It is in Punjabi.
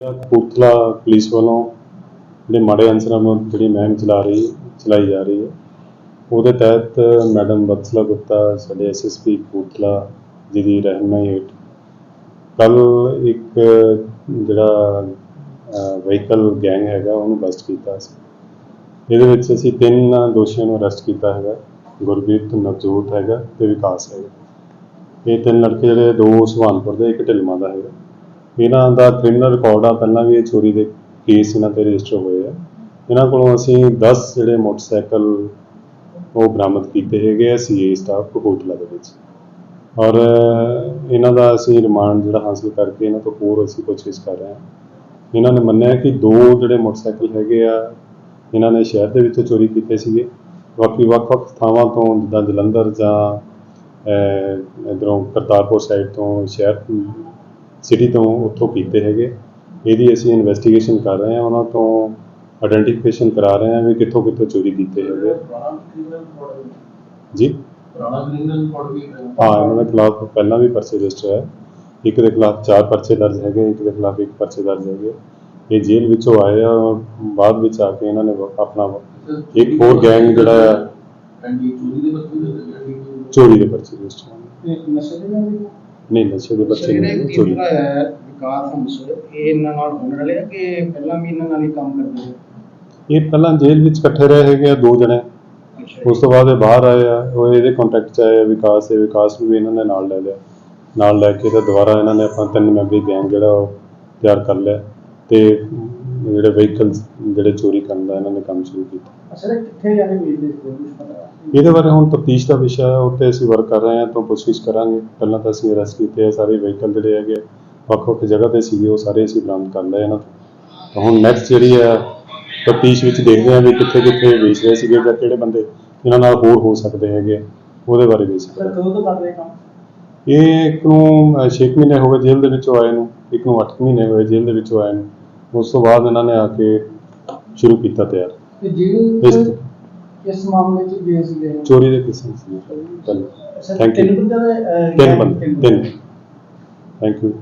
ਕਪੂਰਥਲਾ ਪੁਲਿਸ ਵੱਲੋਂ ਜਿਹੜੇ ਮਾੜੇ ਅਨਸਰਾਂ ਨੂੰ ਜਿਹੜੀ ਮਹਿਮ ਚਲਾ ਰਹੀ, ਚਲਾਈ ਜਾ ਰਹੀ ਹੈ, ਉਹਦੇ ਤਹਿਤ ਮੈਡਮ ਬਤਸਲਾ ਗੁਪਤਾ, ਸਾਡੇ ਐਸਐਸਪੀ ਕਪੂਰਥਲਾ ਜੀ ਦੀ ਰਹਿਨਮਾਈ ਹੇਠ ਕੱਲ ਇੱਕ ਜਿਹੜਾ ਵਹੀਕਲ ਗੈਂਗ ਹੈਗਾ, ਉਹਨੂੰ ਬਸਟ ਕੀਤਾ ਸੀ। ਇਹਦੇ ਵਿੱਚ ਅਸੀਂ ਤਿੰਨ ਦੋਸ਼ੀਆਂ ਨੂੰ ਅਰੈਸਟ ਕੀਤਾ ਹੈਗਾ, ਗੁਰਬੀਰ, ਨਵਜੋਤ ਹੈਗਾ ਤੇ ਵਿਕਾਸ ਹੈਗਾ। ਇਹ ਤਿੰਨ ਲੜਕੇ ਜਿਹੜੇ, ਦੋ ਸੁਹਾਨਪੁਰ ਦੇ, ਇੱਕ ਢਿਲਮਾ ਦਾ ਹੈਗਾ। ਇਹਨਾਂ ਦਾ ਕ੍ਰਿਮੀਨਲ ਰਿਕਾਰਡ ਆ ਪਹਿਲਾਂ ਵੀ ਇਹ ਚੋਰੀ ਦੇ ਕੇਸ ਇਹਨਾਂ ਤੇ ਰਜਿਸਟਰ ਹੋਏ ਆ। ਇਹਨਾਂ ਕੋਲੋਂ ਅਸੀਂ 10 ਜਿਹੜੇ ਮੋਟਰਸਾਈਕਲ ਉਹ ਬਰਾਮਦ ਕੀਤੇ ਹੈਗੇ ਆ ਸੀਏ ਸਟਾਫ ਕਪੂਰਥਲਾ ਦੇ ਵਿੱਚ। ਔਰ ਇਹਨਾਂ ਦਾ ਅਸੀਂ ਰਿਮਾਂਡ ਜਿਹੜਾ ਹਾਸਲ ਕਰਕੇ ਇਹਨਾਂ ਤੋਂ ਹੋਰ ਅਸੀਂ ਕੋਸ਼ਿਸ਼ ਕਰ ਰਹੇ ਹਾਂ। ਇਹਨਾਂ ਨੇ ਮੰਨਿਆ ਕਿ ਦੋ ਜਿਹੜੇ ਮੋਟਰਸਾਈਕਲ ਹੈਗੇ ਆ ਇਹਨਾਂ ਨੇ ਸ਼ਹਿਰ ਦੇ ਵਿੱਚੋਂ ਚੋਰੀ ਕੀਤੇ ਸੀਗੇ। ਬਾਕੀ ਵੱਖ-ਵੱਖ ਥਾਵਾਂ ਤੋਂ ਜਿੱਦਾਂ ਜਲੰਧਰ ਜਾਂ ਅਹ, ਇੱਧਰੋਂ ਕਰਤਾਰਪੁਰ ਸਾਈਡ ਤੋਂ ਸ਼ਹਿਰ ਸਿਟੀ ਤੋਂ ਉੱਥੋਂ ਕੀਤੇ ਹੈਗੇ। ਇਹਦੀ ਅਸੀਂ ਇਨਵੈਸਟੀਗੇਸ਼ਨ ਕਰ ਰਹੇ ਹਾਂ ਉਹਨਾਂ ਤੋਂ ਆਇਡੈਂਟੀਫਿਕੇਸ਼ਨ ਕਰਾ ਰਹੇ ਹਾਂ ਵੀ ਕਿੱਥੋਂ ਕਿੱਥੋਂ ਚੋਰੀ ਕੀਤੇ ਹੈਗੇ। ਜੀ? ਪੁਰਾਣਾ ਕ੍ਰਿਮੀਨਲ ਰਿਕਾਰਡ ਵੀ ਹੈ। ਹਾਂ ਇਹਨਾਂ ਦੇ ਖਿਲਾਫ ਪਹਿਲਾਂ ਵੀ ਪਰਚੇ ਰਜਿਸਟਰ ਹੈ। ਇੱਕ ਦੇ ਖਿਲਾਫ ਚਾਰ ਪਰਚੇ ਦਰਜ ਹੈਗੇ ਇੱਕ ਦੇ ਖਿਲਾਫ ਇੱਕ ਪਰਚੇ ਦਰਜ ਹੈਗੇ। ਇਹ ਜੇਲ੍ਹ ਵਿੱਚੋਂ ਆਏ ਆ ਬਾਅਦ ਵਿੱਚ ਆ ਕੇ ਇਹਨਾਂ ਨੇ ਆਪਣਾ ਇੱਕ ਹੋਰ ਗੈਂਗ ਜਿਹੜਾ ਚੋਰੀ ਦੇ ਬੱਚੇ ਦੇ ਐਂਟੀ ਚੋਰੀ ਦੇ ਪਰਚੇ ਰਜਿਸਟਰ। ਇੱਕ ਨਸ਼ੇ ਦੇ ਨਾਲ ਵੀ ਨਹੀਂ ਨਸ਼ੇ ਦੇ ਜਿਹੜਾ ਨਹੀਂ ਇਹ ਹੈਗੇ, ਚੋਰੀ। ਟੀਮ ਹੈ ਵਿਕਾਸ ਹੰਸ ਇਹ ਇਹਨਾਂ ਨਾਲ ਹੋਣ ਵਾਲੇ ਆ ਕਿ ਪਹਿਲਾਂ ਵੀ ਇਹਨਾਂ ਨਾਲ ਹੀ ਕੰਮ ਕਰਦੇ ਨੇ ਇਹ ਪਹਿਲਾਂ ਜੇਲ੍ਹ ਵਿੱਚ ਇਕੱਠੇ ਰਹੇ ਹੈਗੇ ਆ ਦੋ ਜਣੇ। ਉਸ ਤੋਂ ਬਾਅਦ ਇਹ ਬਾਹਰ ਆਏ ਆ ਉਹ ਇਹਦੇ ਕੰਟੈਕਟ ਚ ਆਏ ਆ ਵਿਕਾਸ ਦੇ ਵਿਕਾਸ ਨੂੰ ਵੀ ਇਹਨਾਂ ਨੇ ਨਾਲ ਲੈ ਲਿਆ। ਨਾਲ ਲੈ ਕੇ ਤੇ ਦੁਬਾਰਾ ਇਹਨਾਂ ਨੇ ਆਪਣਾ ਤਿੰਨ ਮੈਂਬਰੀ ਗੈਂਗ ਜਿਹੜਾ ਉਹ ਤਿਆਰ ਕਰ ਲਿਆ। ਤੇ ਜਿਹੜੇ ਵਹੀਕਲਸ ਜਿਹੜੇ ਚੋਰੀ ਕਰਨ ਦਾ ਇਹਨਾਂ ਨੇ ਕੰਮ ਸ਼ੁਰੂ ਕੀਤਾ। ਅਸਲ ਕਿੱਥੇ ਜਾਣੇ ਵੇਚਦੇ ਸੀ ਇਹਦੇ ਬਾਰੇ ਹੁਣ ਤਫਤੀਸ਼ ਦਾ ਵਿਸ਼ਾ ਹੈ ਉੱਤੇ ਅਸੀਂ ਵਰਕ ਕਰ ਰਹੇ ਹਾਂ ਤਾਂ ਕੋਸ਼ਿਸ਼ ਕਰਾਂਗੇ। ਪਹਿਲਾਂ ਤਾਂ ਅਸੀਂ ਅਰੈਸਟ ਕੀਤੇ ਆ ਸਾਰੇ ਵਹੀਕਲ ਜਿਹੜੇ ਹੈਗੇ ਆ, ਵੱਖ-ਵੱਖ ਜਗ੍ਹਾ ਤੇ ਸੀਗੇ ਉਹ ਸਾਰੇ ਅਸੀਂ ਬਰਾਮਦ ਕਰ ਲਏ ਇਹਨਾਂ ਤੋਂ। ਹੁਣ ਨੈਕਸਟ ਜਿਹੜੀ ਹੈ ਤਫਤੀਸ਼ ਵਿੱਚ ਦੇਖਦੇ ਹਾਂ ਵੀ ਕਿੱਥੇ ਕਿੱਥੇ ਵੇਚ ਰਹੇ ਸੀਗੇ ਜਾਂ ਕਿਹੜੇ ਬੰਦੇ ਇਹਨਾਂ ਨਾਲ ਹੋਰ ਹੋ ਸਕਦੇ ਹੈਗੇ ਆ, ਉਹਦੇ ਬਾਰੇ ਵੀ ਸਰ ਕਦੋਂ ਤੋਂ ਕਰਦੇ ਕੰਮ? ਇਹ ਇੱਕ ਨੂੰ 6 ਮਹੀਨੇ ਹੋ ਗਏ ਜੇਲ੍ਹ ਦੇ ਵਿੱਚੋਂ ਆਏ ਨੂੰ ਇੱਕ ਨੂੰ 8 ਮਹੀਨੇ ਹੋਏ ਜੇਲ੍ਹ ਦੇ ਵਿੱਚੋਂ ਆਏ ਨੂੰ। ਉਸ ਤੋਂ ਬਾਅਦ ਇਹਨਾਂ ਨੇ ਆ ਕੇ ਸ਼ੁਰੂ ਕੀਤਾ ਤਿਆਰ। ਤੇ ਜਿਹੜੇ ਇਸ ਮਾਮਲੇ 'ਚ ਗਏ ਸੀਗੇ? ਚੋਰੀ ਦੇ ਕਿਸਮ ਸੀ ਬੰਦੇ ਦੇ ਤਿੰਨ ਬੰਦੇ ਤਿੰਨ ਥੈਂਕ ਯੂ